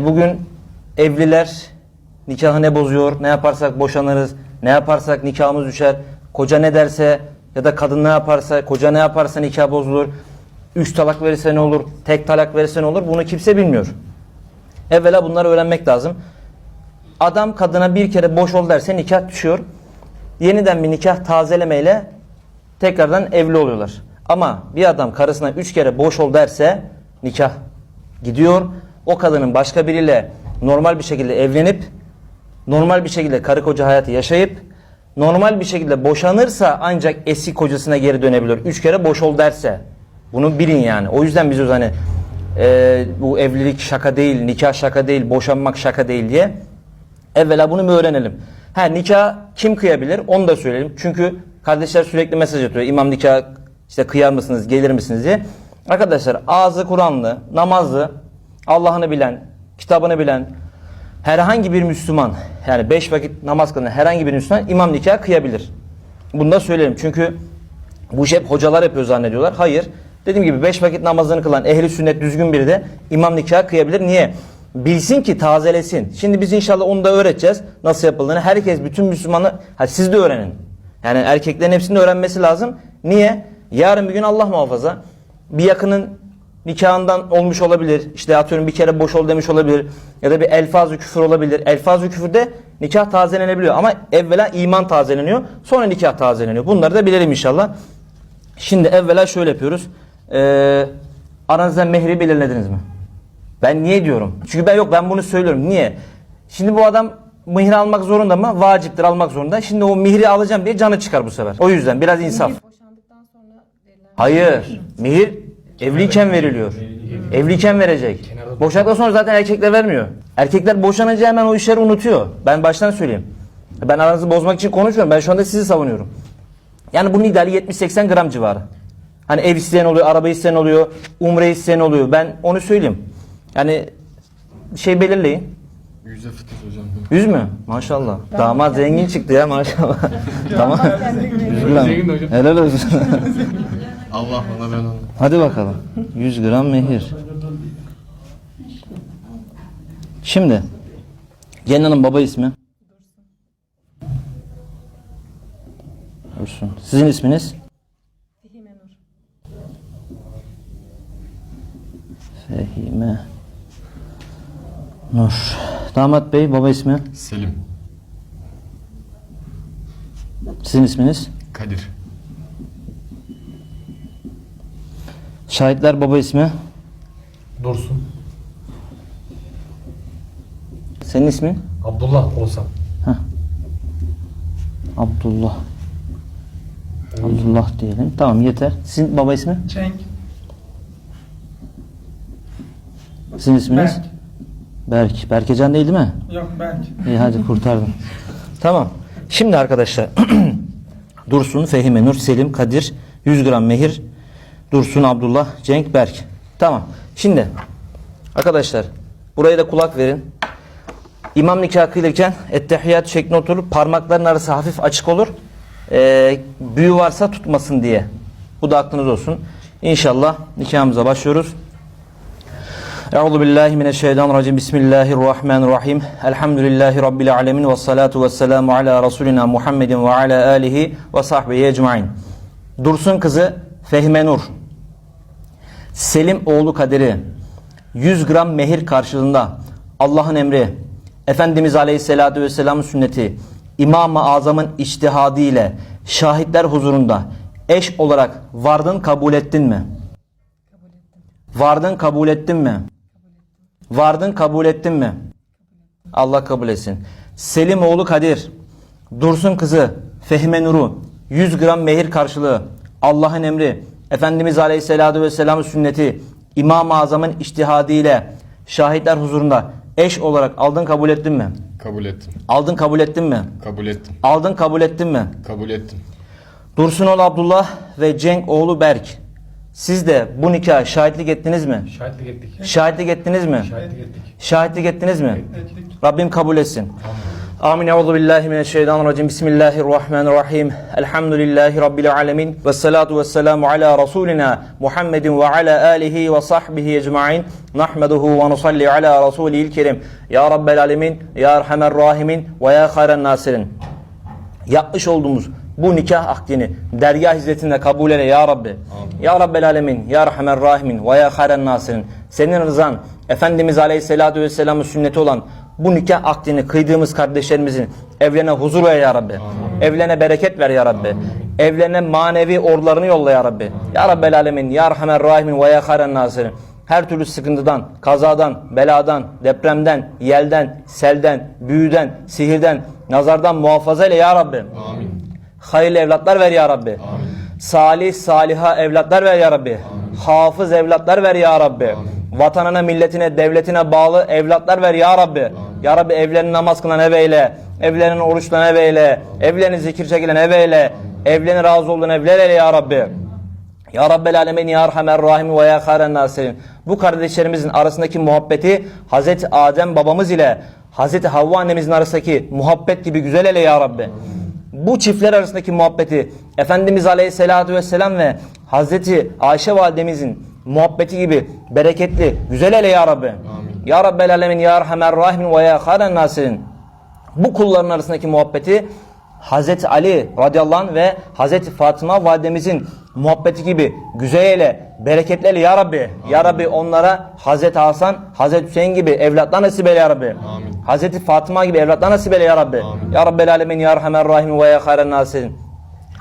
Bugün evliler nikahı ne bozuyor, ne yaparsak boşanırız, ne yaparsak nikahımız düşer, koca ne derse ya da kadın ne yaparsa, koca ne yaparsa nikah bozulur, üç talak verirse ne olur, tek talak verirse ne olur bunu kimse bilmiyor. Evvela bunları öğrenmek lazım. Adam kadına bir kere boş ol derse nikah düşüyor. Yeniden bir nikah tazelemeyle tekrardan evli oluyorlar. Ama bir adam karısına üç kere boş ol derse nikah gidiyor. O kadının başka biriyle normal bir şekilde evlenip normal bir şekilde karı koca hayatı yaşayıp normal bir şekilde boşanırsa ancak eski kocasına geri dönebilir. Üç kere boş ol derse. Bunu bilin yani. O yüzden biz hani e, bu evlilik şaka değil, nikah şaka değil, boşanmak şaka değil diye. Evvela bunu bir öğrenelim. Ha nikah kim kıyabilir? Onu da söyleyelim. Çünkü kardeşler sürekli mesaj atıyor. İmam nikah işte kıyar mısınız, gelir misiniz diye. Arkadaşlar ağzı Kur'anlı, namazlı, Allah'ını bilen, kitabını bilen herhangi bir Müslüman yani beş vakit namaz kılan herhangi bir Müslüman imam nikah kıyabilir. Bunu da söyleyelim. Çünkü bu işi hep hocalar yapıyor zannediyorlar. Hayır. Dediğim gibi beş vakit namazını kılan ehli sünnet düzgün biri de imam nikah kıyabilir. Niye? Bilsin ki tazelesin. Şimdi biz inşallah onu da öğreteceğiz. Nasıl yapıldığını. Herkes bütün Müslümanı ha siz de öğrenin. Yani erkeklerin hepsinin öğrenmesi lazım. Niye? Yarın bir gün Allah muhafaza bir yakının nikahından olmuş olabilir. İşte atıyorum bir kere boş ol demiş olabilir. Ya da bir elfaz-ı küfür olabilir. Elfaz-ı küfürde nikah tazelenebiliyor. Ama evvela iman tazeleniyor. Sonra nikah tazeleniyor. Bunları da bilelim inşallah. Şimdi evvela şöyle yapıyoruz. Ee, aranızda mehri belirlediniz mi? Ben niye diyorum? Çünkü ben yok ben bunu söylüyorum. Niye? Şimdi bu adam mihri almak zorunda mı? Vaciptir almak zorunda. Şimdi o mihri alacağım diye canı çıkar bu sefer. O yüzden biraz insaf. Hayır. Mihir evliyken veriliyor. Evliyken verecek. Boşandıktan sonra zaten erkekler vermiyor. Erkekler boşanınca hemen o işleri unutuyor. Ben baştan söyleyeyim. Ben aranızı bozmak için konuşmuyorum. Ben şu anda sizi savunuyorum. Yani bunun ideali 70-80 gram civarı. Hani ev isteyen oluyor, araba isteyen oluyor, umre isteyen oluyor. Ben onu söyleyeyim. Yani şey belirleyin. Yüze fıtık hocam. 100 mü? Maşallah. Damat zengin çıktı ya maşallah. tamam. Zengin hocam. Helal olsun. Allah bana ben onu. Hadi bakalım. 100 gram mehir. Şimdi gelin hanım baba ismi? Dursun. Sizin isminiz? Fehime Nur. Fehime Nur. Damat bey baba ismi? Selim. Sizin isminiz? Kadir. Şahitler baba ismi? Dursun. Senin ismin? Abdullah olsam. Abdullah. Abdullah diyelim. Tamam yeter. Sizin baba ismi? Cenk. Sizin isminiz? Berk. Berk. Berkecan değil değil mi? Yok Berk. İyi hadi kurtardım. tamam. Şimdi arkadaşlar Dursun, Fehime, Nur, Selim, Kadir 100 gram mehir Dursun, Abdullah, Cenk, Berk. Tamam. Şimdi arkadaşlar buraya da kulak verin. İmam nikahı kıyılırken ettehiyyat şeklinde oturur. Parmakların arası hafif açık olur. Ee, büyü varsa tutmasın diye. Bu da aklınız olsun. İnşallah nikahımıza başlıyoruz. Euzu billahi mineşşeytanirracim. Bismillahirrahmanirrahim. Elhamdülillahi rabbil alamin ve salatu vesselamu ala rasulina Muhammedin ve ala alihi ve sahbihi ecmaîn. Dursun kızı Fehime Nur. Selim oğlu Kadir'i 100 gram mehir karşılığında Allah'ın emri, Efendimiz Aleyhisselatü Vesselam'ın sünneti, İmam-ı Azam'ın içtihadı ile şahitler huzurunda eş olarak vardın kabul ettin mi? Vardın kabul ettin mi? Vardın kabul ettin mi? Allah kabul etsin. Selim oğlu Kadir, Dursun kızı Fehime Nur'u 100 gram mehir karşılığı Allah'ın emri, Efendimiz Aleyhisselatü Vesselam'ın sünneti, İmam-ı Azam'ın içtihadı ile şahitler huzurunda eş olarak aldın kabul ettin mi? Kabul ettim. Aldın kabul ettin mi? Kabul ettim. Aldın kabul ettin mi? Kabul ettim. Dursun oğlu Abdullah ve Cenk oğlu Berk. Siz de bu nikah şahitlik ettiniz mi? Şahitlik ettik. Şahitlik ettiniz mi? Şahitlik ettik. Şahitlik ettiniz mi? Rabbim kabul etsin. Amin. Euzu billahi mineşşeytanirracim. Bismillahirrahmanirrahim. Elhamdülillahi rabbil alamin. Ves salatu vesselamu ala rasulina Muhammedin ve ala alihi ve sahbihi ecmaîn. Nahmeduhu ve nusalli ala rasulihil kerim. Ya rabbel alamin, ya erhamer rahimin ve ya hayren nasirin. Yapmış olduğumuz bu nikah akdini dergah hizmetinde kabul eyle ya Rabbi. Ya Rabbel Alemin, Ya Rahman Rahimin ve Ya Hayren Nasirin. Senin rızan, Efendimiz Aleyhisselatü Vesselam'ın sünneti olan bu nikah akdini kıydığımız kardeşlerimizin evlerine huzur ver ya Rabbi. Evlerine bereket ver ya Rabbi. Evlerine manevi orlarını yolla ya Rabbi. Ya Rabbel Alemin, Ya Rahman Rahimin ve Ya Hayren Nasirin. Her türlü sıkıntıdan, kazadan, beladan, depremden, yelden, selden, büyüden, sihirden, nazardan muhafaza eyle ya Rabbi. Amin. Hayırlı evlatlar ver ya Rabbi. Salih saliha evlatlar ver ya Rabbi. Hafız evlatlar ver ya Rabbi. Vatanına, milletine, devletine bağlı evlatlar ver ya Rabbi. Ya Rabbi evlerini namaz kılan ev eyle. Evlerini oruçlan ev eyle. Evlerini zikir çekilen ev eyle. Evlerini razı olduğun evler eyle ya Rabbi. Ya Rabbel Alemin Ya Erhamer Rahim ve Ya Hayren Nasirin. Bu kardeşlerimizin arasındaki muhabbeti Hazreti Adem babamız ile Hazreti Havva annemizin arasındaki muhabbet gibi güzel ele Ya Rabbi. Bu çiftler arasındaki muhabbeti Efendimiz Aleyhisselatü Vesselam ve Hazreti Ayşe validemizin muhabbeti gibi bereketli, güzel ele Ya Rabbi. Ya Rabbel Alemin Ya Erhamer Rahim ve Ya Hayren Nasirin. Bu kulların arasındaki muhabbeti Hazreti Ali radıyallahu anh ve Hazreti Fatıma validemizin muhabbeti gibi güzeyle, bereketlerle ya Rabbi. Ya Rabbi onlara Hazreti Hasan, Hazreti Hüseyin gibi evlatlar nasip eyle ya Rabbi. Amin. Hazreti Fatıma gibi evlatlar nasip eyle ya Rabbi. Ya Rabbel alemin ya Erhamer Rahim ve ya hayren nasirin.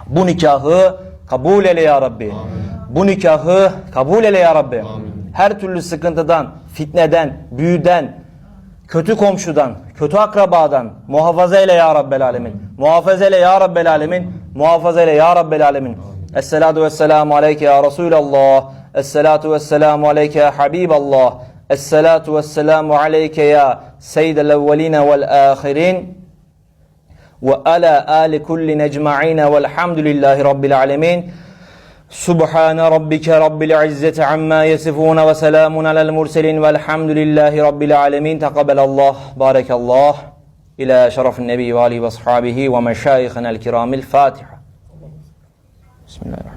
Bu nikahı kabul eyle ya Rabbi bu nikahı kabul eyle ya Rabbi. Amin. Her türlü sıkıntıdan, fitneden, büyüden, kötü komşudan, kötü akrabadan muhafaza eyle ya Rabbel alemin. Muhafaza eyle ya Rabbel alemin. Muhafaza eyle ya Rabbel alemin. Esselatu vesselamu aleyke ya Resulallah. Esselatu vesselamu aleyke ya Habiballah. Esselatu vesselamu aleyke ya Seyyidel evveline vel ahirin. Ve ala ali kulli necma'ine velhamdülillahi rabbil alemin. سبحان ربك رب العزة عما يصفون وسلام على المرسلين والحمد لله رب العالمين. تقبل الله بارك الله إلى شرف النبي وآله وأصحابه ومشايخنا الكرام. الفاتحة. بسم الله الرحمن